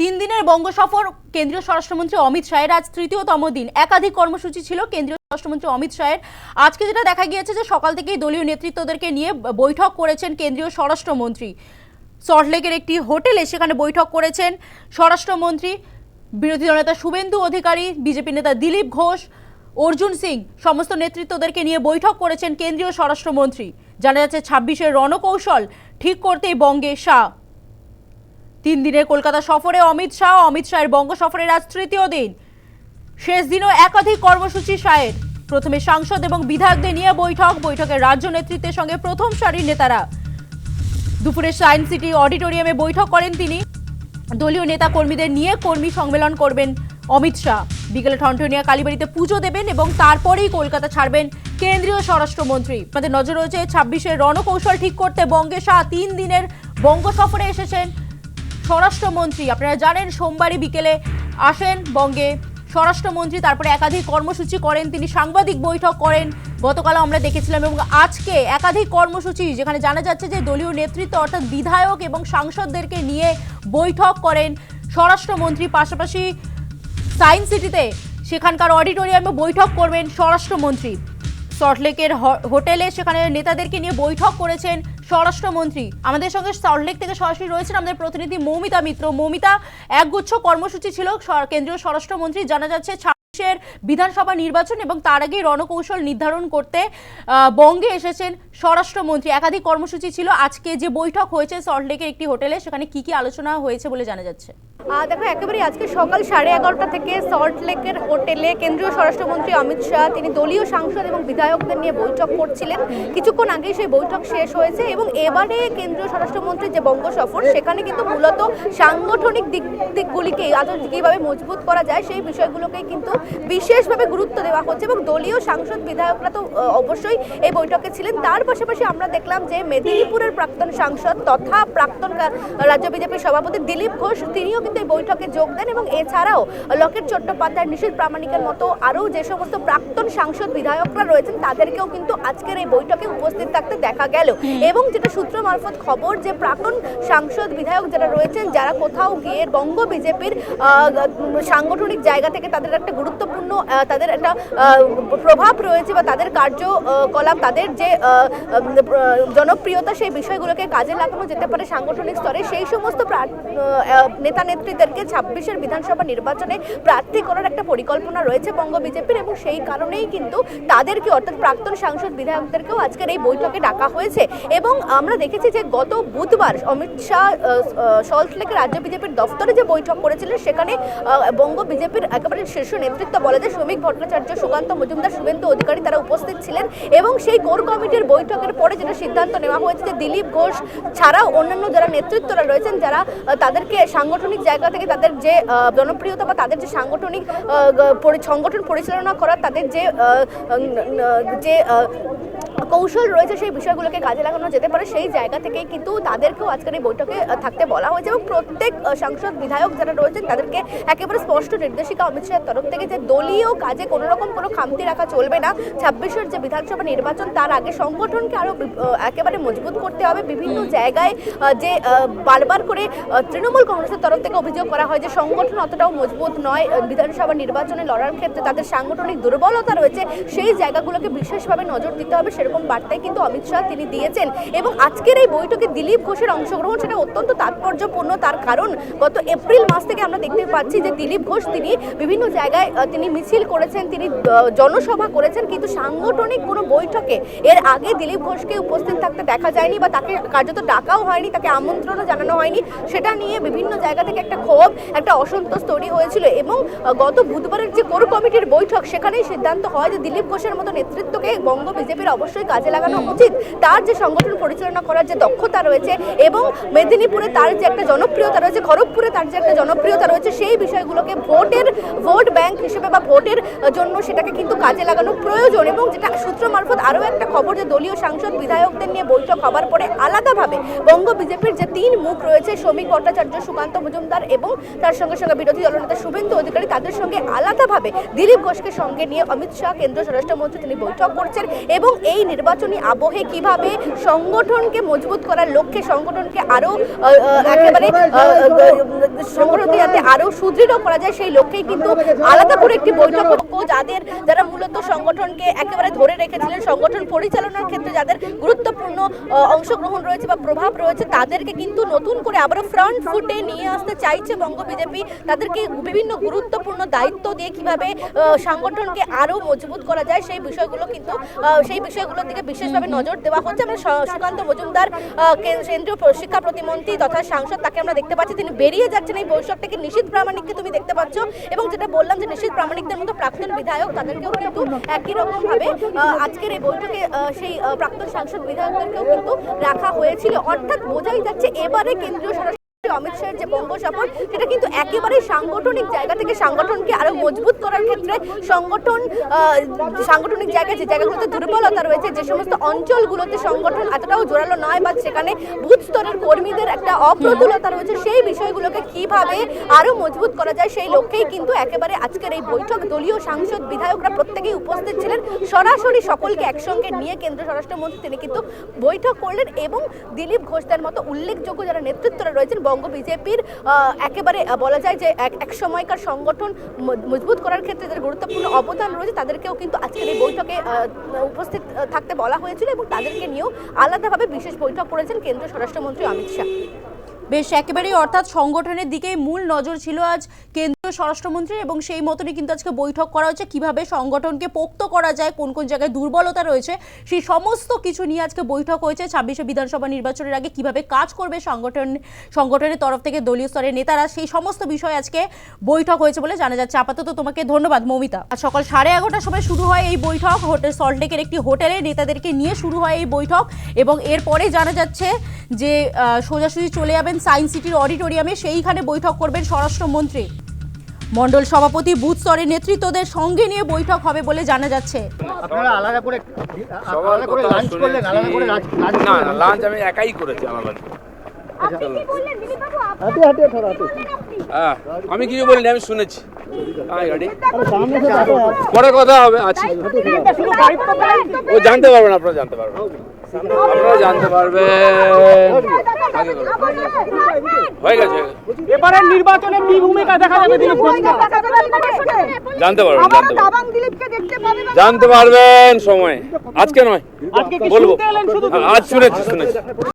তিন দিনের বঙ্গ সফর, কেন্দ্রীয় স্বরাষ্ট্রমন্ত্রী অমিত শাহের আজ তৃতীয়তম দিন। একাধিক কর্মসূচি ছিল কেন্দ্রীয় স্বরাষ্ট্রমন্ত্রী অমিত শাহের। আজকে যেটা দেখা গিয়েছে যে সকাল থেকেই দলীয় নেতৃত্বদেরকে নিয়ে বৈঠক করেছেন কেন্দ্রীয় স্বরাষ্ট্রমন্ত্রী। সল্টলেকের একটি হোটেলে সেখানে বৈঠক করেছেন স্বরাষ্ট্রমন্ত্রী, বিরোধী দলনেতা শুভেন্দু অধিকারী, বিজেপি নেতা দিলীপ ঘোষ, অর্জুন সিং, সমস্ত নেতৃত্বদেরকে নিয়ে বৈঠক করেছেন কেন্দ্রীয় স্বরাষ্ট্রমন্ত্রী। জানা যাচ্ছে ছাব্বিশের রণকৌশল ঠিক করতেই বঙ্গে শাহ তিন দিনের কলকাতা সফরে অমিত শাহ, অমিত শাহের বঙ্গ সফরের আজ তৃতীয় দিন। শেষ দিনও একাধিক কর্মসূচি শাহের প্রথমে সাংসদ এবং বিধায়কদের নিয়ে বৈঠক, বৈঠকে রাজ্য নেতৃত্বের সঙ্গে প্রথম সারির নেতারা। দুপুরে সায়েন্স সিটি অডিটোরিয়ামে বৈঠক করেন তিনি। দলীয় নেতা কর্মীদের নিয়ে কর্মী সম্মেলন করবেন অমিত শাহ। বিকেলে ঠনঠনিয়া কালীবাড়িতে পুজো দেবেন এবং তারপরেই কলকাতা ছাড়বেন কেন্দ্রীয় স্বরাষ্ট্রমন্ত্রী। আমাদের নজর রয়েছে ছাব্বিশের রণকৌশল ঠিক করতে বঙ্গে শাহ তিন দিনের বঙ্গ সফরে এসেছেন। স্বরাষ্ট্রমন্ত্রী, আপনারা জানেন সোমবারই বিকেলে আসেন বঙ্গে স্বরাষ্ট্রমন্ত্রী, তারপরে একাধিক কর্মসূচি করেন, তিনি সাংবাদিক বৈঠক করেন গতকাল আমরা দেখেছিলাম, এবং আজকে একাধিক কর্মসূচি যেখানে জানা যাচ্ছে যে দলীয় নেতৃত্ব অর্থাৎ বিধায়ক এবং সাংসদদেরকে নিয়ে বৈঠক করেন স্বরাষ্ট্রমন্ত্রী, পাশাপাশি সায়েন্স সিটিতে সেখানকার অডিটোরিয়ামে বৈঠক করবেন স্বরাষ্ট্রমন্ত্রী। সল্টলেকের হোটেলে সেখানে নেতাদেরকে নিয়ে বৈঠক করেছেন স্বরাষ্ট্রমন্ত্রী। আমাদের সঙ্গে সল্টলেক থেকে সরাসরি রয়েছেন আমাদের প্রতিনিধি মৌমিতা মিত্র। মৌমিতা, একগুচ্ছ কর্মসূচি ছিল। কেন্দ্রীয় স্বরাষ্ট্রমন্ত্রী জানা যাচ্ছে ছাব্বিশের বিধানসভা নির্বাচন এবং তার আগেই রণকৌশল নির্ধারণ করতে বঙ্গে এসেছেন স্বরাষ্ট্রমন্ত্রী। একাধিক কর্মসূচি ছিল। আজকে যে বৈঠক হয়েছে সল্টলেকের একটি হোটেলে, সেখানে কি কি আলোচনা হয়েছে বলে জানা যাচ্ছে? দেখো একেবারে আজকে সকাল সাড়ে এগারোটা থেকে সল্টলেকের হোটেলে কেন্দ্রীয় স্বরাষ্ট্রমন্ত্রী অমিত শাহ, তিনি দলীয় সাংসদ এবং বিধায়কদের নিয়ে বৈঠক করছিলেন। কিছুক্ষণ আগেই সেই বৈঠক শেষ হয়েছে এবং এবারে কেন্দ্রীয় স্বরাষ্ট্রমন্ত্রীর যে বঙ্গ সফর সেখানে কিন্তু মূলত সাংগঠনিক দিক দিকগুলিকে আরও কীভাবে মজবুত করা যায়, সেই বিষয়গুলোকেই কিন্তু বিশেষভাবে গুরুত্ব দেওয়া হচ্ছে এবং দলীয় সাংসদ বিধায়করা তো অবশ্যই এই বৈঠকে ছিলেন। তার পাশাপাশি আমরা দেখলাম যে মেদিনীপুরের প্রাক্তন সাংসদ তথা প্রাক্তন রাজ্য বিজেপির সভাপতি দিলীপ ঘোষ তিনিও কিন্তু এই বৈঠকে যোগ দেন এবং এছাড়াও লকেট চট্টোপাধ্যায় নিশীথ প্রামাণিকের মতো আরও যে সমস্ত প্রাক্তন সাংসদ বিধায়করা রয়েছেন তাদেরকেও কিন্তু আজকের এই বৈঠকে উপস্থিত থাকতে দেখা গেল। এবং যেটা সূত্র মারফত খবর যে প্রাক্তন সাংসদ বিধায়ক যারা রয়েছেন যারা কোথাও গিয়ে বঙ্গ বিজেপির সাংগঠনিক জায়গা থেকে তাদের একটা গুরুত্বপূর্ণ তাদের একটা প্রভাব রয়েছে বা তাদের কার্যকলাপ, তাদের যে জনপ্রিয়তা সেই বিষয়গুলোকে কাজে লাগানো যেতে পারে সাংগঠনিক স্তরে। সেই সমস্ত নেতা নেত্রীদেরকে ছাব্বিশের বিধানসভা নির্বাচনে প্রার্থী করার একটা পরিকল্পনা রয়েছে বঙ্গ বিজেপির এবং সেই কারণেই কিন্তু তাদেরকে, অর্থাৎ প্রাক্তন সাংসদ বিধায়কদেরকেও আজকের এই বৈঠকে ডাকা হয়েছে। এবং আমরা দেখেছি যে গত বুধবার অমিত শাহ সল্টলেকের রাজ্য বিজেপির দফতরে যে বৈঠক করেছিলেন, সেখানে বঙ্গ বিজেপির একেবারে শীর্ষ নেতৃত্ব বলে যে শ্রমিক ভট্টাচার্য, সুকান্ত মজুমদার, শুভেন্দু অধিকারী তারা উপস্থিত ছিলেন এবং সেই কোর কমিটির বৈঠকের পরে যেটা সিদ্ধান্ত নেওয়া হয়েছে যে দিলীপ ঘোষ ছাড়াও অন্যান্য যারা নেতৃত্বরা রয়েছেন, যারা তাদেরকে সাংগঠনিক জায়গা থেকে তাদের যে জনপ্রিয়তা বা তাদের যে সাংগঠনিক সংগঠন পরিচালনা করার তাদের যে যে কৌশল রয়েছে সেই বিষয়গুলোকে কাজে লাগানো যেতে পারে, সেই জায়গা থেকেই কিন্তু তাদেরকেও আজকের এই বৈঠকে থাকতে বলা হয়েছে এবং প্রত্যেক সাংসদ, বিধায়ক যারা রয়েছেন তাদেরকে একেবারে স্পষ্ট নির্দেশিকা অমিত শাহের তরফ থেকে যে দলীয় কাজে কোনো রকম কোনো খামতি রাখা চলবে না। ছাব্বিশের যে বিধানসভা নির্বাচন, তার আগে সংগঠনকে আরও একেবারে মজবুত করতে হবে। বিভিন্ন জায়গায় যে বারবার করে তৃণমূল কংগ্রেসের তরফ থেকে অভিযোগ করা হয় যে সংগঠন অতটাও মজবুত নয়। বিধানসভা নির্বাচনে লড়ার ক্ষেত্রে তাদের সাংগঠনিক দুর্বলতা রয়েছে। সেই জায়গাগুলোকে বিশেষভাবে নজর দিতে হবে। সেরকম বার্তাই কিন্তু অমিত শাহ তিনি দিয়েছেন। এবং আজকের এই বৈঠকে দিলীপ ঘোষের অংশগ্রহণ সেটা অত্যন্ত তাৎপর্যপূর্ণ। তার কারণ গত এপ্রিল মাস থেকে আমরা দেখতে পাচ্ছি যে দিলীপ ঘোষ তিনি বিভিন্ন জায়গায় তিনি মিছিল করেছেন, তিনি জনসভা করেছেন, কিন্তু সাংগঠনিক কোনো বৈঠকে এর আগে দিলীপ ঘোষকে উপস্থিত থাকতে দেখা যায়নি বা তাকে কার্যত ডাকাও হয়নি, তাকে আমন্ত্রণও জানানো হয়নি। সেটা নিয়ে বিভিন্ন জায়গা থেকে একটা ক্ষোভ, একটা অসন্তোষ তৈরি হয়েছিল এবং গত বুধবারের যে কোর কমিটির বৈঠক, সেখানেই সিদ্ধান্ত হয় যে দিলীপ ঘোষের মতো নেতৃত্বকে বঙ্গ বিজেপির অবশ্যই কাজে লাগানো উচিত। তার যে সংগঠন পরিচালনা করার যে দক্ষতা রয়েছে এবং মেদিনীপুরে তার যে একটা জনপ্রিয়তা রয়েছে, খড়গপুরে তার যে একটা জনপ্রিয়তা রয়েছে, সেই বিষয়গুলোকে ভোটের, ভোট বা ভোটের জন্য সেটাকে কিন্তু কাজে লাগানো প্রয়োজন। এবং যেটা সূত্র মারফত আরও একটা খবর যে দলীয় সাংসদ বিধায়কদের নিয়ে বৈঠক হবার পরে আলাদাভাবে বঙ্গ বিজেপির যে তিন মুখ রয়েছে শ্রমিক ভট্টাচার্য সুকান্ত মজুমদার এবং তার সঙ্গে সঙ্গে বিরোধী দলনেতা শুভেন্দু অধিকারী তাদের সঙ্গে আলাদাভাবে দিলীপ ঘোষকে সঙ্গে নিয়ে অমিত শাহ কেন্দ্রীয় স্বরাষ্ট্রমন্ত্রী তিনি বৈঠক করছেন এবং এই নির্বাচনী আবহে কীভাবে সংগঠনকে মজবুত করার লক্ষ্যে সংগঠনকে আরও আহ, আহ, একেবারে আহ, আহ, সংগঠনকে যাতে আরও সুদৃঢ় করা যায় সেই লক্ষ্যেই কিন্তু আলাদা করে একটি বৈঠক যাদের যারা মূলত সংগঠনকে একেবারে ধরে রেখেছিলেন, সংগঠন পরিচালনার ক্ষেত্রে যাদের গুরুত্বপূর্ণ অংশগ্রহণ রয়েছে বা প্রভাব রয়েছে, তাদেরকে কিন্তু নতুন করে আবারও ফ্রন্ট ফুটে নিয়ে আসতে চাইছে বঙ্গ বিজেপি তাদেরকে বিভিন্ন গুরুত্বপূর্ণ দায়িত্ব দিয়ে কীভাবে সংগঠনকে আরও মজবুত করা যায়, সেই বিষয়গুলো কিন্তু সেই বিষয়গুলোর দিকে বিশেষভাবে নজর দেওয়া হচ্ছে। আমরা সুকান্ত মজুমদার কেন্দ্রীয় শিক্ষা প্রতিমন্ত্রী তথা সাংসদ, তাকে আমরা দেখতে পাচ্ছি। তিনি বেরিয়ে যাচ্ছেন এই বৈঠক থেকে। নিশীত প্রামাণিককে তুমি দেখতে পাচ্ছ এবং যেটা বললাম যে নিশীত প্রামাণিকদের মতো প্রাক্তন বিধায়ক তাদেরকেও কিন্তু একই রকম ভাবে আহ, আজকের এই বৈঠকে সেই প্রাক্তন সাংসদ বিধায়কদেরকেও কিন্তু রাখা হয়েছিল। অর্থাৎ বোঝাই যাচ্ছে এবারে কেন্দ্রীয় স্বরাষ্ট্র অমিত শাহের যে বঙ্গ সফর, সেটা কিন্তু একেবারেই সাংগঠনিক জায়গা থেকে সংগঠনকে আরও মজবুত করার ক্ষেত্রে সংগঠন সাংগঠনিক জায়গা, যে জায়গাগুলোতে দুর্বলতা রয়েছে, যে সমস্ত অঞ্চলগুলোতে সংগঠন এতটাও জোরালো নয় বা সেখানে বুথ স্তরের কর্মীদের একটা অপ্রতুলতা রয়েছে, সেই বিষয়গুলোকে কীভাবে আরও মজবুত করা যায়, সেই লক্ষ্যেই কিন্তু একেবারে আজকের এই বৈঠক। দলীয় সাংসদ বিধায়করা প্রত্যেকেই উপস্থিত ছিলেন। সরাসরি সকলকে একসঙ্গে নিয়ে কেন্দ্র স্বরাষ্ট্রমন্ত্রী, তিনি কিন্তু বৈঠক করলেন এবং দিলীপ ঘোষদের মতো উল্লেখযোগ্য যারা নেতৃত্বরা রয়েছেন বিজেপির একেবারে বলা যায় যে এক সময়কার সংগঠন মজবুত করার ক্ষেত্রে যাদের গুরুত্বপূর্ণ অবদান রয়েছে, তাদেরকেও কিন্তু আজকের এই বৈঠকে উপস্থিত থাকতে বলা হয়েছিল এবং তাদেরকে নিয়েও আলাদাভাবে বিশেষ বৈঠক করেছেন কেন্দ্রীয় স্বরাষ্ট্রমন্ত্রী অমিত শাহ। বেশ, একেবারেই, অর্থাৎ সংগঠনের দিকেই মূল নজর ছিল আজ কেন্দ্রীয় স্বরাষ্ট্রমন্ত্রী এবং সেই মতনই কিন্তু আজকে বৈঠক করা হচ্ছে কীভাবে সংগঠনকে পোক্ত করা যায়, কোন কোন জায়গায় দুর্বলতা রয়েছে, সেই সমস্ত কিছু নিয়ে আজকে বৈঠক হয়েছে। ছাব্বিশে বিধানসভা নির্বাচনের আগে কীভাবে কাজ করবে সংগঠন, সংগঠনের তরফ থেকে দলীয় স্তরের নেতারা, সেই সমস্ত বিষয় আজকে বৈঠক হয়েছে বলে জানা যাচ্ছে। আপাতত তোমাকে ধন্যবাদ, মৌমিতা। আজ সকাল সাড়ে এগারোটার সময় শুরু হয় এই বৈঠক। হোটেল সল্টলেকের একটি হোটেলে নেতাদেরকে নিয়ে শুরু হয় এই বৈঠক এবং এরপরে জানা যাচ্ছে যে সোজাসুজি চলে যাবেন সায়েন্স সিটির অডিটোরিয়ামে। সেইখানে বৈঠক করবেন স্বরাষ্ট্রমন্ত্রী। মন্ডল সভাপতি বুথ স্তরে নেতৃত্বদের সঙ্গে নিয়ে বৈঠক হবে বলে জানা যাচ্ছে। আপনারা আলাদা করে আলাদা করে লাঞ্চ করলেন আলাদা করে লাঞ্চ না না লাঞ্চ আমি একাই করেছি আলাদা আচ্ছা। হ্যাঁ, আমি কিছু বলিনি আমি শুনেছি। পরে কথা হবে আচ্ছা। আছি ও জানতে পারবেন আপনারা জানতে পারবেন। আপনারা জানতে পারবেন। হয়ে গেছে। এবারের নির্বাচনে কি ভূমিকা দেখা যাবে দিলীপ জানতে পারবেন জানতে পারবেন। জানতে পারবেন সময়। আজকে নয়। আজকে বলব। শুনতে এলেন শুধু? হ্যাঁ, আজ শুনেছি শুনেছি।